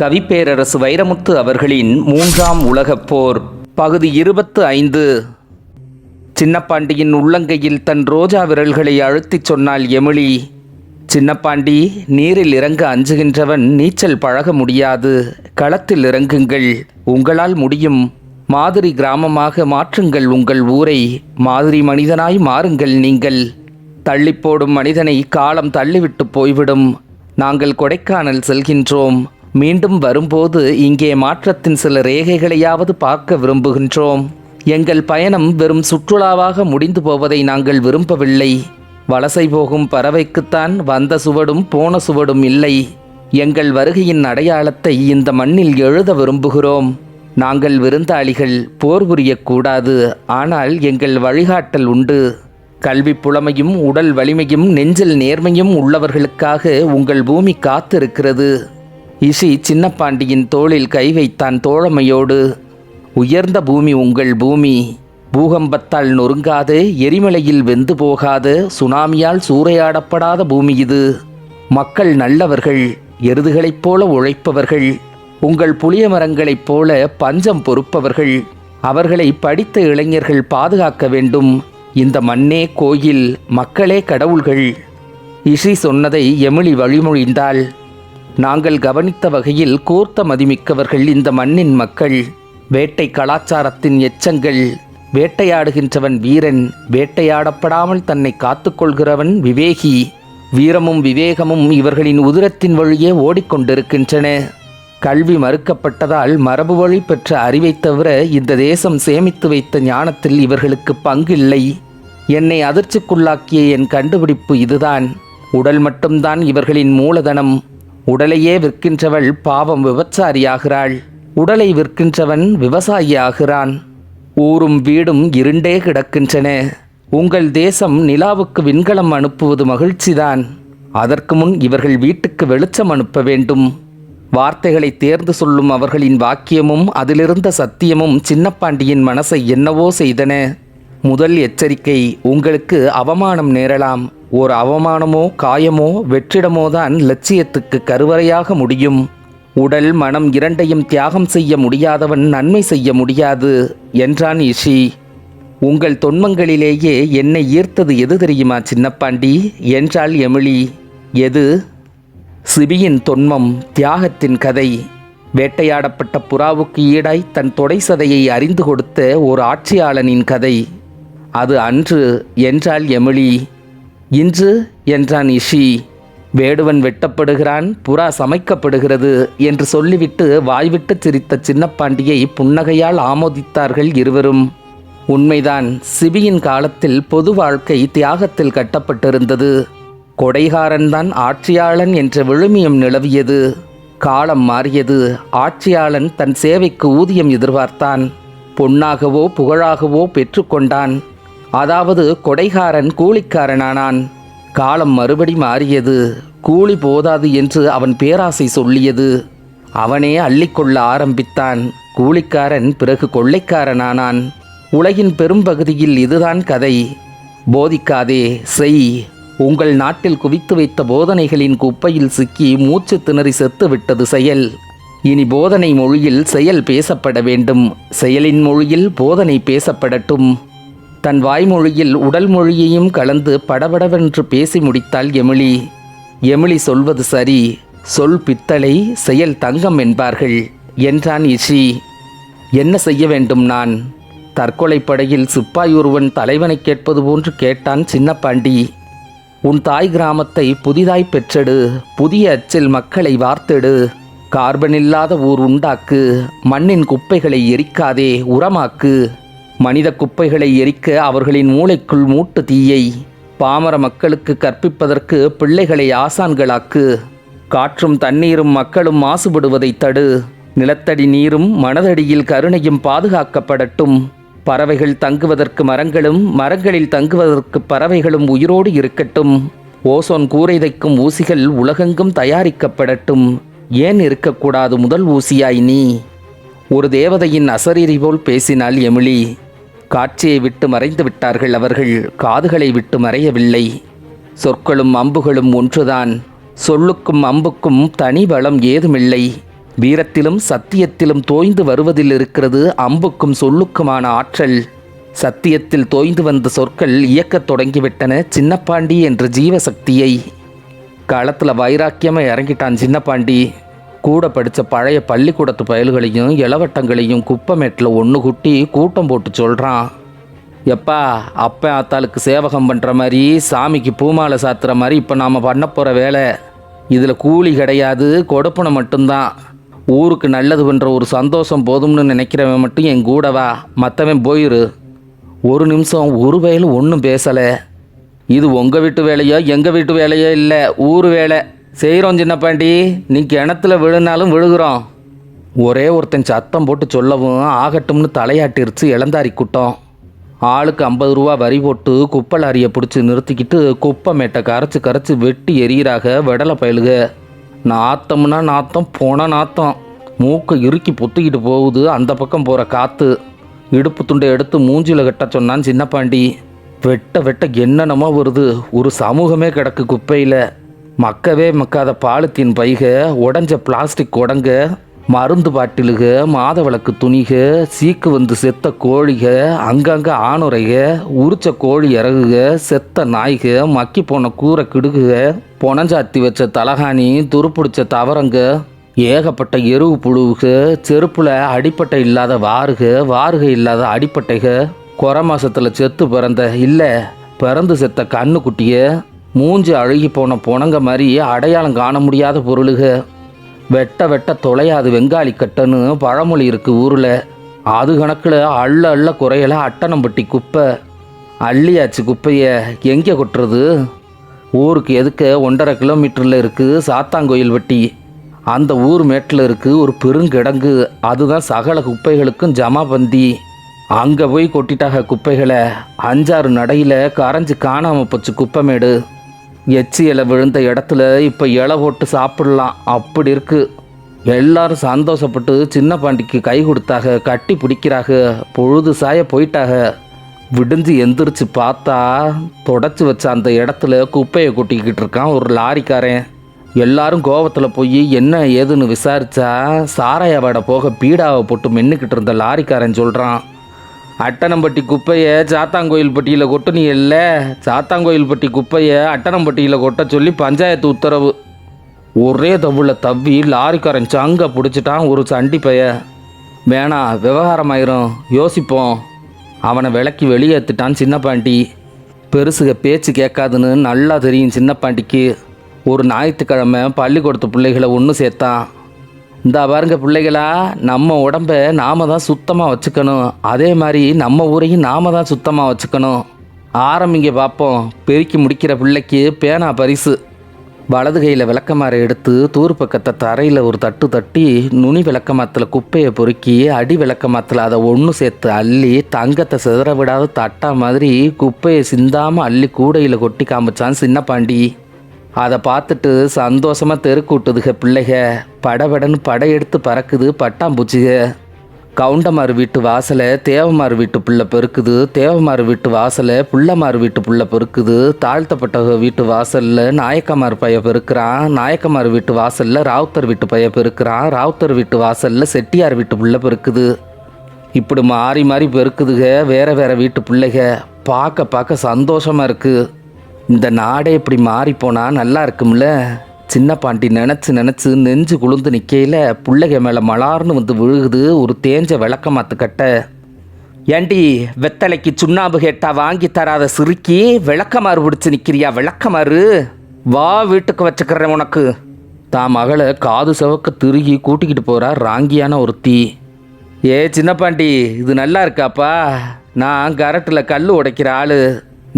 கவிப்பேரரசு வைரமுத்து அவர்களின் மூன்றாம் உலகப் போர் பகுதி இருபத்து ஐந்து. சின்னப்பாண்டியின் உள்ளங்கையில் தன் ரோஜா விரல்களை அழுத்திச் சொன்னாள் எமிழி சின்னப்பாண்டி நீரில் இறங்க அஞ்சுகின்றவன் நீச்சல் பழக முடியாது களத்தில் இறங்குங்கள் உங்களால் முடியும். மாதிரி கிராமமாக மாற்றுங்கள் உங்கள் ஊரை மாதிரி மனிதனாய் மாறுங்கள் நீங்கள். தள்ளிப்போடும் மனிதனை காலம் தள்ளிவிட்டு போய்விடும். நாங்கள் கொடைக்கானல் செல்கின்றோம். மீண்டும் வரும்போது இங்கே மாற்றத்தின் சில ரேகைகளையாவது பார்க்க விரும்புகின்றோம். எங்கள் பயணம் வெறும் சுற்றுலாவாக முடிந்து போவதை நாங்கள் விரும்பவில்லை. வலசை போகும் பறவைக்குத்தான் வந்த சுவடும் போன சுவடும் இல்லை. எங்கள் வருகையின் அடையாளத்தை இந்த மண்ணில் எழுத விரும்புகிறோம். நாங்கள் விருந்தாளிகள் போர் புரியக்கூடாது. ஆனால் எங்கள் வழிகாட்டல் உண்டு. கல்வி புலமையும் உடல் வலிமையும் நெஞ்சில் நேர்மையும் உள்ளவர்களுக்காக உங்கள் பூமி காத்திருக்கிறது. இசி சின்னப்பாண்டியின் தோளில் கை வைத்தான் தோழமையோடு. உயர்ந்த பூமி உங்கள் பூமி. பூகம்பத்தால் நொறுங்காது எரிமலையில் வெந்து போகாது சுனாமியால் சூறையாடப்படாத பூமி இது. மக்கள் நல்லவர்கள் எருதுகளைப் போல உழைப்பவர்கள் உங்கள் புளிய மரங்களைப் போல பஞ்சம் பொறுப்பவர்கள் அவர்களை படித்த இளைஞர்கள் பாதுகாக்க வேண்டும். இந்த மண்ணே கோயில் மக்களே கடவுள்கள். இஷி சொன்னதை எமிலி வழிமொழிந்தாள். நாங்கள் கவனித்த வகையில் கூர்த்த மதிமிக்கவர்கள் இந்த மண்ணின் மக்கள். வேட்டை கலாச்சாரத்தின் எச்சங்கள் வேட்டையாடுகின்றவன் வீரன் வேட்டையாடப்படாமல் தன்னை காத்துக்கொள்கிறவன் விவேகி. வீரமும் விவேகமும் இவர்களின் உதிரத்தின் வழியே ஓடிக்கொண்டிருக்கின்றன. கல்வி மறுக்கப்பட்டதால் மரபு வழி பெற்ற அறிவைத் தவிர இந்த தேசம் சேமித்து வைத்த ஞானத்தில் இவர்களுக்கு பங்கில்லை. என்னை அதிர்ச்சிக்குள்ளாக்கிய என் கண்டுபிடிப்பு இதுதான். உடல் மட்டும்தான் இவர்களின் மூலதனம். உடலையே விற்கின்றவள் பாவம் விபச்சாரியாகிறாள். உடலை விற்கின்றவன் விவசாயியாகிறான். ஊரும் வீடும் இருண்டே கிடக்கின்றன. உங்கள் தேசம் நிலாவுக்கு விண்கலம் அனுப்புவது மகிழ்ச்சிதான். அதற்கு முன் இவர்கள் வீட்டுக்கு வெளிச்சம் அனுப்ப வேண்டும். வார்த்தைகளை தேர்ந்து சொல்லும் அவர்களின் வாக்கியமும் அதிலிருந்த சத்தியமும் சின்னப்பாண்டியின் மனசை என்னவோ செய்தன. முதல் எச்சரிக்கை உங்களுக்கு அவமானம் நேரலாம். ஓர் அவமானமோ காயமோ வெற்றிடமோ தான் லட்சியத்துக்கு கருவறையாக முடியும். உடல் மனம் இரண்டையும் தியாகம் செய்ய முடியாதவன் நன்மை செய்ய முடியாது என்றான் இஷி. உங்கள் தொன்மங்களிலேயே என்னை ஈர்த்தது எது தெரியுமா சின்னப்பாண்டி? என்றாள் எமிலி. எது? சிபியின் தொன்மம் தியாகத்தின் கதை. வேட்டையாடப்பட்ட புறாவுக்கு ஈடாய் தன் தொடை சதையை அறிந்து கொடுத்த ஒரு ஆட்சியாளனின் கதை. அது அன்று என்றாள் எமிலி. இன்று என்றான் இஷி. வேடுவன் வெட்டப்படுகிறான் புறா சமைக்கப்படுகிறது என்று சொல்லிவிட்டு வாய்விட்டு சிரித்த சின்னப்பாண்டியை புன்னகையால் ஆமோதித்தார்கள் இருவரும். உண்மைதான் சிபியின் காலத்தில் பொது வாழ்க்கை தியாகத்தில் கட்டப்பட்டிருந்தது. கொடைகாரன்தான் ஆட்சியாளன் என்ற விழுமியம் நிலவியது. காலம் மாறியது. ஆட்சியாளன் தன் சேவைக்கு ஊதியம் எதிர்பார்த்தான். பொன்னாகவோ புகழாகவோ பெற்றுக்கொண்டான். அதாவது கொடைகாரன் கூலிக்காரனானான். காலம் மறுபடி மாறியது. கூலி போதாது என்று அவன் பேராசை சொல்லியது. அவனே அள்ளிக்கொள்ள ஆரம்பித்தான். கூலிக்காரன் பிறகு கொள்ளைக்காரனானான். உலகின் பெரும்பகுதியில் இதுதான் கதை. போதிக்காதே செய். உங்கள் நாட்டில் குவித்து வைத்த போதனைகளின் குப்பையில் சிக்கி மூச்சு திணறி செத்து விட்டது செயல். இனி போதனை மொழியில் செயல் பேசப்பட வேண்டும். செயலின் மொழியில் போதனை பேசப்படட்டும். தன் வாய்மொழியில் உடல் மொழியையும் கலந்து படபடவென்று பேசி முடித்தாள் எமிலி. எமிலி சொல்வது சரி. சொல் பித்தளை செயல் தங்கம் என்பார்கள் என்றான் இஷி. என்ன செய்ய வேண்டும் நான்? தற்கொலைப்படையில் சிப்பாய் ஒருவன் தலைவனை கேட்பது போன்று கேட்டான் சின்னப்பாண்டி. உன் தாய் கிராமத்தை புதிதாய் பெற்றெடு புதிய அச்சில் மக்களை வார்த்தெடு. கார்பன் இல்லாத ஊர் உண்டாக்கு மண்ணின் குப்பைகளை எரிக்காதே உரமாக்கு. மனித குப்பைகளை எரிக்க அவர்களின் மூளைக்குள் மூட்டு தீயை. பாமர மக்களுக்கு கற்பிப்பதற்கு பிள்ளைகளை ஆசான்களாக்கு. காற்றும் தண்ணீரும் மக்களும் மாசுபடுவதை தடு. நிலத்தடி நீரும் மனதடியில் கருணையும் பாதுகாக்கப்படட்டும். பறவைகள் தங்குவதற்கு மரங்களும் மரங்களில் தங்குவதற்கு பறவைகளும் உயிரோடு இருக்கட்டும். ஓசோன் கூரை தைக்கும் ஊசிகள் உலகெங்கும் தயாரிக்கப்படட்டும். ஏன் இருக்கக்கூடாது முதல் ஊசியாய் நீ? ஒரு தேவதையின் அசரீரி போல் பேசினாள் எமிலி. காட்சியை விட்டு மறைந்து விட்டார்கள் அவர்கள் காதுகளை விட்டு மறையவில்லை. சொற்களும் அம்புகளும் ஒன்றுதான். சொல்லுக்கும் அம்புக்கும் தனி பலம் ஏதுமில்லை. வீரத்திலும் சத்தியத்திலும் தோய்ந்து வருவதில் இருக்கிறது அம்புக்கும் சொல்லுக்குமான ஆற்றல். சத்தியத்தில் தோய்ந்து வந்த சொற்கள் இயக்கத் தொடங்கிவிட்டன சின்னப்பாண்டி என்ற ஜீவசக்தியை. களத்தில் வைராக்கியமாக இறங்கிட்டான் சின்னப்பாண்டி. கூட படித்த பழைய பள்ளிக்கூடத்து பயல்களையும் இளவட்டங்களையும் குப்பமேட்டில் ஒன்று குட்டி கூட்டம் போட்டு சொல்கிறான் எப்பா அப்பா ஆத்தாளுக்கு சேவகம் பண்ணுற மாதிரி சாமிக்கு பூமாலை சாத்துற மாதிரி இப்போ நாம் பண்ண போகிற வேலை. இதில் கூலி கிடையாது கொடுப்பனை மட்டும்தான். ஊருக்கு நல்லது பண்ணுற ஒரு சந்தோஷம் போதும்னு நினைக்கிறவன் மட்டும் என் கூட வா மற்றவன் போயிரு. ஒரு நிமிஷம் ஒரு வயலும் ஒன்றும் பேசலை. இது உங்கள் வீட்டு வேலையோ எங்கள் வீட்டு வேலையோ இல்லை ஊர் வேலை. செய்கிறோம் சின்ன பாண்டி நீ கிணத்துல விழுனாலும் விழுகிறோம். ஒரே ஒருத்தன் சத்தம் போட்டு சொல்லவும் ஆகட்டும்னு தலையாட்டிருச்சு இளந்தாரி கூட்டம். ஆளுக்கு ஐம்பது ரூபா வரி போட்டு குப்பை லாரியை பிடிச்சி நிறுத்திக்கிட்டு குப்பை மேட்டை கரைச்சி கரைச்சி வெட்டி எரியிறாக விடலை பயலுக. நாத்தம்னா நாத்தம் போன நாத்தம். மூக்கை இறுக்கி பொத்திக்கிட்டு போகுது. அந்த பக்கம் போகிற காற்று இடுப்பு துண்டை எடுத்து மூஞ்சில கட்ட சொன்னான் சின்னப்பாண்டி. வெட்ட வெட்ட என்னென்னமோ வருது. ஒரு சமூகமே கிடக்கு குப்பையில். மக்கவே மக்காத பாலித்தீன் பைக. உடஞ்ச பிளாஸ்டிக் உடங்க. மருந்து பாட்டிலுக மாதவிளக்கு துணிக சீக்கு வந்து செத்த கோழிக அங்கங்க ஆணுரைக உரிச்ச கோழி இறகுக செத்த நாய்க மக்கி போன கூரை கிடுகுக பொனஞ்சாத்தி வச்ச தலகாணி துருப்பிடிச்ச தவறங்க ஏகப்பட்ட எருவு புழுவுக செருப்புல அடிப்பட்டை இல்லாத வாருக வாருக இல்லாத அடிப்பட்டைக கொர மாசத்துல செத்து பிறந்த இல்லை பிறந்து செத்த கண்ணுக்குட்டிய மூஞ்சி அழுகி போன புனங்க மாதிரி அடையாளம் காண முடியாத பொருளுக. வெட்ட வெட்ட தொலையாது வெங்காளி கட்டன்னு பழமொழி இருக்கு ஊரில். அது கணக்கில் அள்ள அள்ள குறையல அட்டனம்பட்டி குப்பை. அள்ளியாச்சு குப்பையை. எங்கே கொட்டுறது? ஊருக்கு எதுக்க ஒன்றரை கிலோமீட்டரில் இருக்குது சாத்தாங்கோயில் வட்டி. அந்த ஊர் மேட்டில் இருக்குது ஒரு பெருங்கிடங்கு. அதுதான் சகல குப்பைகளுக்கும் ஜமாபந்தி அங்கே போய் கொட்டிட்டாக குப்பைகளை. அஞ்சாறு நடையில் கரைஞ்சு காணாமல் போச்சு குப்பைமேடு எச்சி இலை விழுந்த இடத்துல இப்போ இலை போட்டு சாப்பிடலாம். அப்படி இருக்கு. எல்லாரும் சந்தோஷப்பட்டு சின்ன பாண்டிக்கு கை கொடுத்தாக கட்டி பிடிக்கிறாக பொழுது சாய போயிட்டாக. விடிஞ்சு எந்திரிச்சு பார்த்தா தொடச்சி வச்ச அந்த இடத்துல குப்பையை கொட்டிக்கிட்டு இருக்கான் ஒரு லாரிக்காரன். எல்லாரும் கோவத்தில் போய் என்ன ஏதுன்னு விசாரிச்சா சாராயாவோட போக பீடாவை போட்டு மின்னுக்கிட்டு இருந்த லாரிக்காரன் சொல்கிறான் அட்டனம்பட்டி குப்பையை சாத்தாங்கோயில் பட்டியில் கொட்டுனீ இல்லை சாத்தாங்கோயில் பட்டி குப்பையை அட்டனம்பட்டியில் கொட்ட சொல்லி பஞ்சாயத்து உத்தரவு. ஒரே தவுல தவ்வி லாரிக்காரன் சங்க பிடிச்சிட்டான் ஒரு சண்டி பைய. வேணாம் விவகாரமாயிரும். யோசிப்போம். அவனை விலக்கி வெளியேற்றுட்டான் சின்ன பாண்டி பெருசுக பேச்சு கேட்காதுன்னு நல்லா தெரியும் சின்ன பாண்டிக்கு ஒரு ஞாயிற்றுக்கிழமை பள்ளிக்கூடத்து பிள்ளைகளை ஒன்று சேர்த்தான். இந்த பாருங்க பிள்ளைகளா நம்ம உடம்ப நாம தான் சுத்தமாக வச்சுக்கணும். அதே மாதிரி நம்ம ஊரையும் நாம தான் சுத்தமாக வச்சுக்கணும். ஆரம்பிங்க பார்ப்போம் பெருக்கி முடிக்கிற பிள்ளைக்கு பேனா பரிசு. வலது கையில் விளக்கமாரை எடுத்து தூர் பக்கத்தை தரையில் ஒரு தட்டு தட்டி நுனி விளக்கமாத்தில் குப்பையை பொறுக்கி அடி விளக்கமாத்தில் அதை ஒன்று சேர்த்து அள்ளி தங்கத்தை சிதற விடாத தட்டா மாதிரி குப்பையை சிந்தாமல் அள்ளி கூடையில் கொட்டி காமிச்சான் சின்ன பாண்டி அதை பார்த்துட்டு சந்தோஷமாக தெருக்கூட்டுதுக பிள்ளைக. படபடன்னு படையெடுத்து பறக்குது பட்டாம்பூச்சிக. கவுண்டமார் வீட்டு வாசலை தேவமார் வீட்டு பிள்ளை பெருக்குது. தேவமார் வீட்டு வாசலை புள்ளமார் வீட்டு பிள்ளை பெருக்குது. தாழ்த்தப்பட்ட வீட்டு வாசலில் நாயக்கமார் பைய பெருக்கிறான். நாயக்கமார் வீட்டு வாசலில் ராவுத்தர் வீட்டு பைய பெருக்கிறான். ராவுத்தர் வீட்டு வாசலில் செட்டியார் வீட்டு பிள்ளை பெருக்குது. இப்படி மாறி மாறி பெருக்குதுக. வேறு வேறு வீட்டு பிள்ளைக. பார்க்க பார்க்க சந்தோஷமாக இருக்குது இந்த நாடே இப்படி மாறிப்போனா நல்லா இருக்கும்ல? சின்ன பாண்டி நினச்சி நினச்சி நெஞ்சு குளிர்ந்து நிற்கையில் பிள்ளைக மேலே மலார்னு வந்து விழுகுது ஒரு தேஞ்ச விளக்கமாத்து கட்ட. ஏண்டி வெத்தலைக்கு சுண்ணாம்பு கேட்டா வாங்கி தராத சிறுக்கி விளக்கமாறு பிடிச்சி நிற்கிறியா விளக்கமாறு? வா வீட்டுக்கு வச்சுக்கிறேன் உனக்கு. தான் மகளை காது செவக்க திருகி கூட்டிக்கிட்டு போகிறா ராங்கியான ஒருத்தி. ஏ சின்னப்பாண்டி இது நல்லா இருக்காப்பா? நான் கரட்டில் கல் உடைக்கிற ஆள்.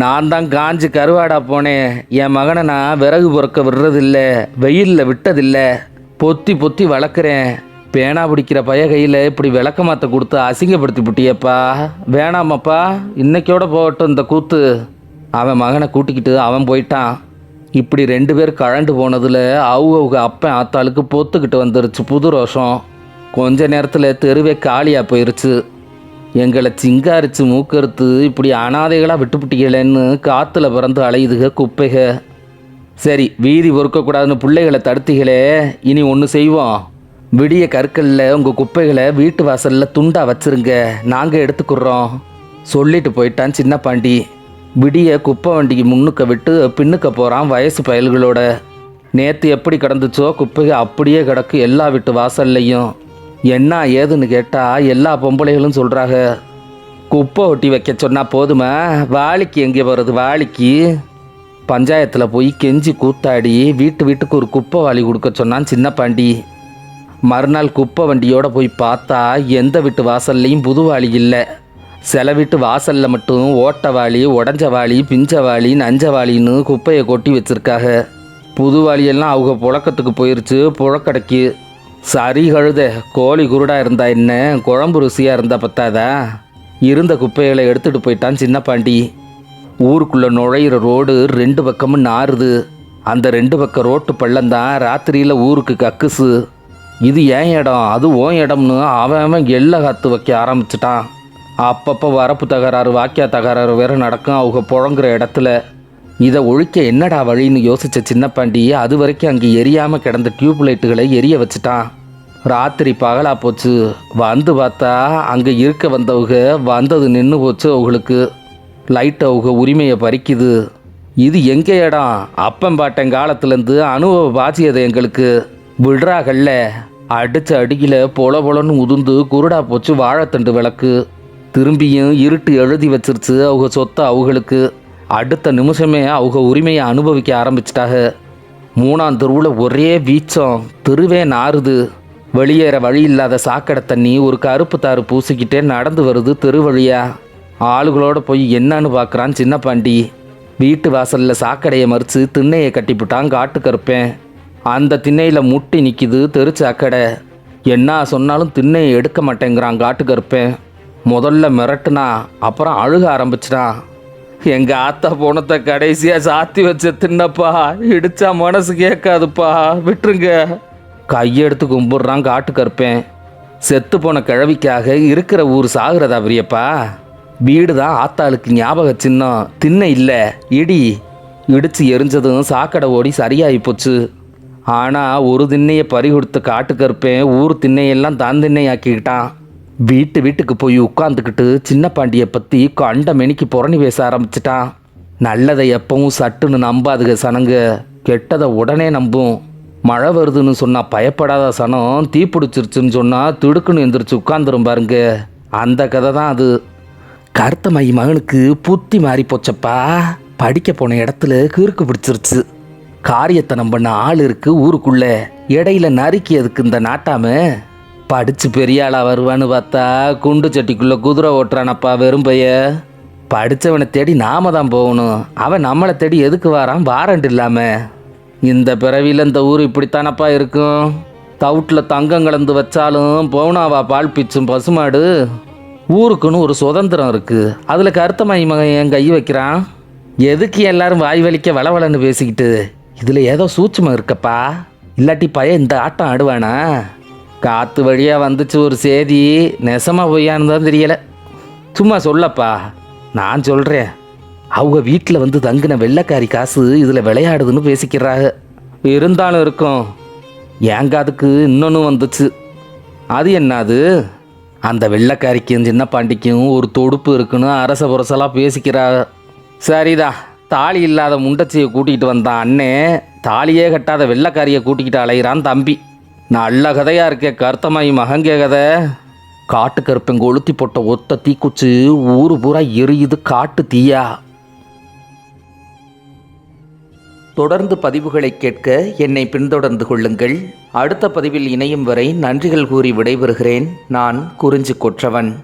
நான் தான் காஞ்சு கருவாடா போனேன். என் மகனை நான் விறகு பொறுக்க விடுறதில்ல வெயிலில் விட்டதில்ல. பொத்தி பொத்தி வளர்க்குறேன். பேனா பிடிக்கிற பைய கையில் இப்படி விளக்கமாத்த கொடுத்து அசிங்கப்படுத்தி விட்டியப்பா வேணாமாப்பா இன்னைக்கோட போகட்டும் இந்த கூத்து. அவன் மகனை கூட்டிக்கிட்டு அவன் போயிட்டான். இப்படி ரெண்டு பேர் கழண்டு போனதில் அவங்க அவங்க அப்பன் ஆத்தாளுக்கு பொத்துக்கிட்டு வந்துருச்சு புது ரோஷம். கொஞ்ச நேரத்தில் தெருவே காலியாக போயிருச்சு. எங்களை சிங்காரிச்சு மூக்கறுத்து இப்படி அனாதைகளாக விட்டுப்புட்டீங்களேன்னு காற்றுல பிறந்து அலையுதுக குப்பைக. சரி வீதி பொறுக்கக்கூடாதுன்னு பிள்ளைகளை தடுத்திகளே இனி ஒன்று செய்வோம். விடிய கற்களில் உங்கள் குப்பைகளை வீட்டு வாசலில் துண்டாக வச்சுருங்க. நாங்கள் எடுத்துக்கிறோம். சொல்லிட்டு போயிட்டான் சின்ன பாண்டி விடிய குப்பை வண்டிக்கு முன்னுக்க விட்டு பின்னுக்க போகிறான் வயசு பயல்களோட. நேற்று எப்படி கிடந்துச்சோ குப்பைகள் அப்படியே கிடக்கு எல்லா வீட்டு வாசல்லையும். என்ன ஏதுன்னு கேட்டால் எல்லா பொம்பளைகளும் சொல்கிறாங்க குப்பை ஒட்டி வைக்க சொன்னால் போதுமா? வாளிக்கு எங்கே வருது? வாளிக்கு? பஞ்சாயத்தில் போய் கெஞ்சி கூத்தாடி வீட்டு வீட்டுக்கு ஒரு குப்பை வாளி கொடுக்க சொன்னான் சின்ன பாண்டி மறுநாள் குப்பை வண்டியோட போய் பார்த்தா எந்த வீட்டு வாசல்லையும் புது வாளி இல்லை. சில வீட்டு வாசலில் மட்டும் ஓட்ட வாளி உடஞ்ச வாளி பிஞ்ச வாளி நஞ்ச வாளின்னு குப்பையை கொட்டி வச்சிருக்காங்க. புது வாளியெல்லாம் அவங்க புழக்கத்துக்கு போயிருச்சு புழக்கடைக்கு. சரி கழுத கோழி குருடா இருந்தா என்ன? குழம்பு ருசியாக இருந்தா பத்தாதா? இருந்த குப்பைகளை எடுத்துட்டு போயிட்டான் சின்ன பாண்டி. ஊருக்குள்ள நுழையிற ரோடு ரெண்டு பக்கமும் நாறுது. அந்த ரெண்டு பக்கம் ரோட்டு பள்ளம் தான் ராத்திரியில் ஊருக்கு கக்குசு. இது ஏன் இடம்? அது ஓன் இடம்னு அவன் அவன் எல்லை காத்து வைக்க ஆரம்பிச்சிட்டான். அப்பப்போ வரப்பு தகராறு வாக்கியா தகராறு வேற நடக்கும். அவங்க புழங்குற இடத்துல இதை ஒழிக்க என்னடா வழின்னு யோசிச்ச சின்ன அது வரைக்கும் அங்கே எரியாமல் கிடந்த டியூப் லைட்டுகளை எரிய வச்சுட்டான். ராத்திரி பகலா போச்சு. வந்து பார்த்தா அங்கே இருக்க வந்தவங்க வந்தது நின்று போச்சு அவங்களுக்கு. லைட் அவங்க உரிமையை பறிக்குது. இது எங்க இடம்? அப்பன் பாட்டன் காலத்துலேருந்து அனுபவ பாச்சியது எங்களுக்கு. விடுறாகல்ல அடிச்ச அடியில் பொல பொலன்னு உதுந்து குருடா போச்சு வாழைத்தண்டு விளக்கு. திரும்பியும் இருட்டு எழுதி வச்சிருச்சு அவங்க சொத்தை அவங்களுக்கு. அடுத்த நிமிஷமே அவங்க உரிமையை அனுபவிக்க ஆரம்பிச்சிட்டாக. மூணாம் தெருவில் ஒரே வீச்சம் தெருவே நாறுது. வெளியேற வழி இல்லாத சாக்கடை தண்ணி ஒரு கருப்பு தாறு பூசிக்கிட்டே நடந்து வருது தெரு வழியா. ஆளுகளோட போய் என்னன்னு பார்க்குறான் சின்ன பாண்டி. வீட்டு வாசலில் சாக்கடையை மறித்து திண்ணையை கட்டிப்புட்டான் காட்டு கருப்பேன் அந்த திண்ணையில் முட்டி நிற்கிது தெரு சாக்கடை. என்ன சொன்னாலும் திண்ணையை எடுக்க மாட்டேங்கிறான் காட்டு கருப்பேன் முதல்ல மிரட்டுனா அப்புறம் அழுக ஆரம்பிச்சிட்டான். எங்க ஆத்தா போனத்தை கடைசியா சாத்தி வச்ச தின்னப்பா. இடிச்சா மனசு கேட்காதுப்பா. விட்டுருங்க. கையெடுத்து கும்பிட்றான் காட்டு கற்பேன் செத்து போன கிழவிக்காக இருக்கிற ஊர் சாகுறதா பிரியப்பா? வீடு தான் ஆத்தாளுக்கு ஞாபக சின்னம். திண்ணை இல்லை. இடி. இடிச்சு எரிஞ்சதும் சாக்கடை ஓடி சரியாகி போச்சு. ஆனால் ஒரு திண்ணையை பறி கொடுத்த காட்டுக்கருப்பேன். ஊர் திண்ணையெல்லாம் தான் திண்ணையாக்கிக்கிட்டான். வீட்டு வீட்டுக்கு போய் உட்காந்துக்கிட்டு சின்ன பாண்டியை பற்றி கண்ட மெனிக்கு புறணி பேச ஆரம்பிச்சிட்டான் நல்லதை எப்பவும் சட்டுன்னு நம்பாதுக சனங்க. கெட்டதை உடனே நம்பும். மழை வருதுன்னு சொன்னால் பயப்படாத சனம் தீப்பிடிச்சிருச்சுன்னு சொன்னால் திடுக்குன்னு எந்திரிச்சு உட்காந்துரும் பாருங்க. அந்த கதை தான் அது. கருத்தமாயி மை மகனுக்கு புத்தி மாறி போச்சப்பா. படிக்க போன இடத்துல கிறுக்கு பிடிச்சிருச்சு. காரியத்தை நம்பின ஆள் இருக்கு ஊருக்குள்ளே. இடையில நறுக்கியதுக்கு இந்த நாட்டாம படிச்சு பெரிய ஆளாக வருவான்னு பார்த்தா குண்டு செட்டிக்குள்ளே குதிரை ஓட்டுறானப்பா வெறும் பைய. படிச்சவனை தேடி நாம தான் போகணும். அவன் நம்மளை தேடி எதுக்கு வாரான்? வாரண்ட் இல்லாமல் இந்த பிறவியில் இந்த ஊர் இப்படித்தானப்பா இருக்கும்? தவுட்டில் தங்கம் கலந்து வச்சாலும் பவுனாவா பால் பிச்சும் பசுமாடு. ஊருக்குன்னு ஒரு சுதந்திரம் இருக்குது அதில் கருத்தமாயி மகன் என் கை வைக்கிறான். எதுக்கு எல்லாரும் வாய் வலிக்க வளவலன்னு பேசிக்கிட்டு? இதில் ஏதோ சூட்சுமம் இருக்கப்பா. இல்லாட்டி பையன் இந்த ஆட்டம் ஆடுவானா? காற்று வழியாக வந்துச்சு ஒரு செய்தி நெசமாக பொய்யான்னு தான் தெரியலை. சும்மா சொல்லப்பா. நான் சொல்கிறேன் அவங்க வீட்டில் வந்து தங்கின வெள்ளைக்காரி காசு இதில் விளையாடுதுன்னு பேசிக்கிறாங்க. இருந்தாலும் இருக்கும். எங்க அதுக்கு இன்னொன்று வந்துச்சு. அது என்னது? அந்த வெள்ளைக்காரிக்கும் சின்ன பாண்டிக்கும் ஒரு தொடுப்பு இருக்குன்னு அரச புரசலாக பேசிக்கிறாங்க. சரிதா. தாலி இல்லாத முண்டச்சியை கூட்டிகிட்டு வந்தான் அண்ணே. தாலியே கட்டாத வெள்ளைக்காரியை கூட்டிக்கிட்டு அலைகிறான் தம்பி. நல்ல கதையாக இருக்கே கருத்தமாயி மகங்கே கதை. காட்டு கருப்பன் கொளுத்தி போட்ட ஒத்த தீக்குச்சி ஊர் பூரா எரியுது காட்டு தீயா. தொடர்ந்து பதிவுகளை கேட்க என்னை பின்தொடர்ந்து கொள்ளுங்கள். அடுத்த பதிவில் இணையும் வரை நன்றிகள் கூறி விடைபெறுகிறேன். நான் குறிஞ்சி கொற்றவன்.